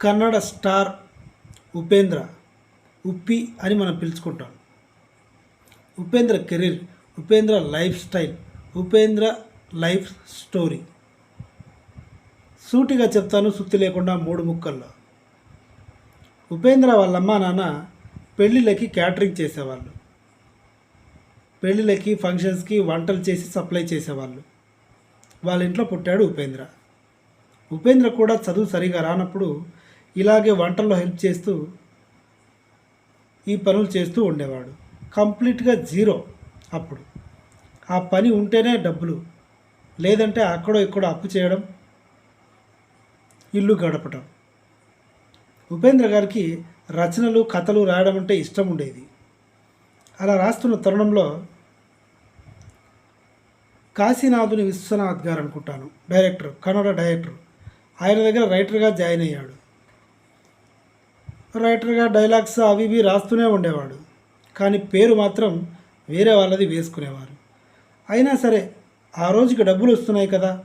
Kannada star Upendra ఉప్పి అని మనం పిలుచుకుంటాం. Upendra career Upendra lifestyle Upendra life story. సూటిగా చెప్తాను సుత్తి లేకుండా మూడు ముక్కల్లో. ఉపేంద్ర వాళ్ళ అమ్మా నాన్న పెళ్ళిళ్ళకి క్యాటరింగ్ చేసేవాళ్ళు. పెళ్ళిళ్ళకి ఫంక్షన్స్కి వంటలు చేసి సప్లై చేసేవాళ్ళు. వాళ్ళ ఇంట్లో పుట్టాడు ఉపేంద్ర. ఉపేంద్ర కూడా చదువు సరిగా రానప్పుడు ఇలాగే వంటల్లో హెల్ప్ చేస్తూ ఈ పనులు చేస్తూ ఉండేవాడు. కంప్లీట్గా జీరో అప్పుడు. ఆ పని ఉంటేనే డబ్బులు లేదంటే అక్కడో ఇక్కడో అప్పు చేయడం ఇల్లు గడపటం. ఉపేంద్ర గారికి రచనలు కథలు రాయడం అంటే ఇష్టం ఉండేది. అలా రాస్తున్న తరుణంలో కాశీనాథుని విశ్వనాథ్ గారు అనుకుంటాను డైరెక్టర్ కన్నడ డైరెక్టర్. ఆయన దగ్గర రైటర్గా జాయిన్ అయ్యాడు. రైటర్గా డైలాగ్స్ అవి ఇవి రాస్తూనే ఉండేవాడు. కానీ పేరు మాత్రం వేరే వాళ్ళది వేసుకునేవారు. అయినా సరే ఆ రోజుకి డబ్బులు వస్తున్నాయి కదా.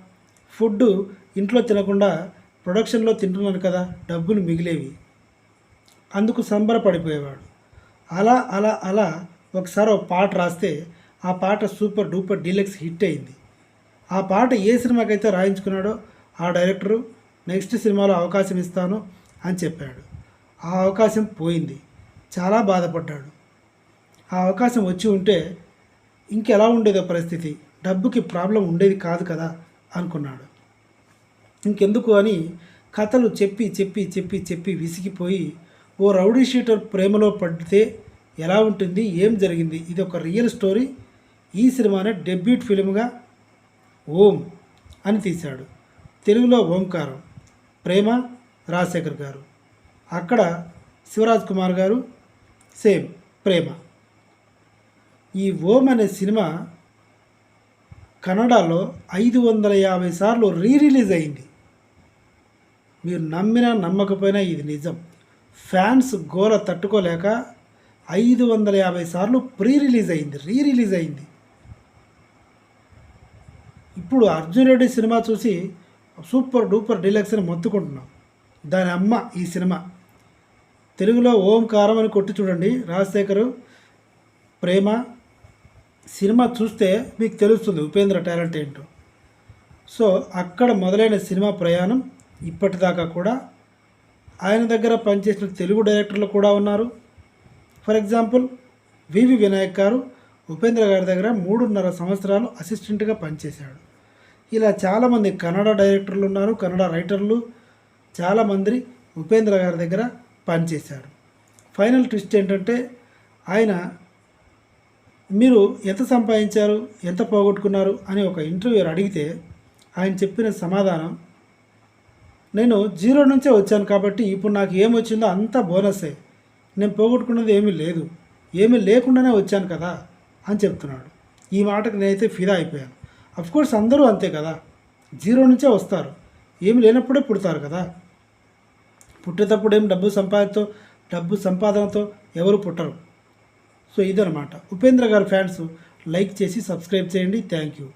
ఫుడ్ ఇంట్లో తినకుండా ప్రొడక్షన్లో తింటున్నాను కదా డబ్బులు మిగిలేవి. అందుకు సంబరపడిపోయేవాడు. అలా అలా అలా ఒకసారి ఒక పాట రాస్తే ఆ పాట సూపర్ డూపర్ డీలక్స్ హిట్ అయింది. ఆ పాట ఏ సినిమాకైతే రాయించుకున్నాడో ఆ డైరెక్టరు నెక్స్ట్ సినిమాలో అవకాశం ఇస్తాను అని చెప్పాడు. ఆ అవకాశం పోయింది. చాలా బాధపడ్డాడు. ఆ అవకాశం వచ్చి ఉంటే ఇంకెలా ఉండేదో పరిస్థితి. డబ్బుకి ప్రాబ్లం ఉండేది కాదు కదా అనుకున్నాడు. ఇంకెందుకు అని కథలు చెప్పి చెప్పి చెప్పి చెప్పి విసిగిపోయి ఓ రౌడీ షీటర్ ప్రేమలో పడితే ఎలా ఉంటుంది? ఏం జరిగింది? ఇది ఒక రియల్ స్టోరీ. ఈ సినిమానే డెబ్యూట్ ఫిలింగా ఓం అని తీశాడు. తెలుగులో ఓంకారం. ప్రేమ రాజశేఖర్ గారు. అక్కడ శివరాజ్ కుమార్ గారు సేమ్ ప్రేమ. ఈ ఓం అనే సినిమా కన్నడలో ఐదు వందల యాభై సార్లు రీ రిలీజ్ అయింది. మీరు నమ్మినా నమ్మకపోయినా ఇది నిజం. ఫ్యాన్స్ గోల తట్టుకోలేక ఐదు వందల యాభై సార్లు ప్రీ రిలీజ్ అయింది రీ రిలీజ్ అయింది. ఇప్పుడు అర్జున్ రెడ్డి సినిమా చూసి సూపర్ డూపర్ డీలక్స్ అని మొత్తుకుంటున్నాం. దాని అమ్మ ఈ సినిమా. తెలుగులో ఓంకారం అని కొట్టి చూడండి. రాజశేఖర్ ప్రేమ సినిమా చూస్తే మీకు తెలుస్తుంది ఉపేంద్ర టాలెంట్ ఏంటో. సో అక్కడ మొదలైన సినిమా ప్రయాణం ఇప్పటిదాకా కూడా ఆయన దగ్గర పనిచేసిన తెలుగు డైరెక్టర్లు కూడా ఉన్నారు. ఫర్ ఎగ్జాంపుల్ వివి వినాయక్ గారు ఉపేంద్ర గారి దగ్గర మూడున్నర సంవత్సరాలు అసిస్టెంట్గా పనిచేశాడు. ఇలా చాలామంది కన్నడ డైరెక్టర్లు ఉన్నారు కన్నడ రైటర్లు చాలామంది ఉపేంద్ర గారి దగ్గర పనిచేశాడు. ఫైనల్ ట్విస్ట్ ఏంటంటే ఆయన మీరు ఎంత సంపాదించారు ఎంత పోగొట్టుకున్నారు అని ఒక ఇంటర్వ్యూర్ అడిగితే ఆయన చెప్పిన సమాధానం నేను జీరో నుంచే వచ్చాను కాబట్టి ఇప్పుడు నాకు ఏమొచ్చిందో అంతా బోనసే నేను పోగొట్టుకున్నది ఏమీ లేదు. ఏమీ లేకుండానే వచ్చాను కదా అని చెప్తున్నాడు. ఈ మాటకు నేనైతే ఫిదా అయిపోయాను. అఫ్కోర్స్ అందరూ అంతే కదా. జీరో నుంచే వస్తారు. ఏమి లేనప్పుడే పుడతారు కదా. పుట్టేటప్పుడు డబ్బు సంపాదనతో డబ్బు సంపాదనతో ఎవరు పుట్టరు. సో ఇదనమాట ఉపేంద్ర గారు ఫ్యాన్స్ లైక్ చేసి సబ్స్క్రైబ్ చేయండి. Thank you.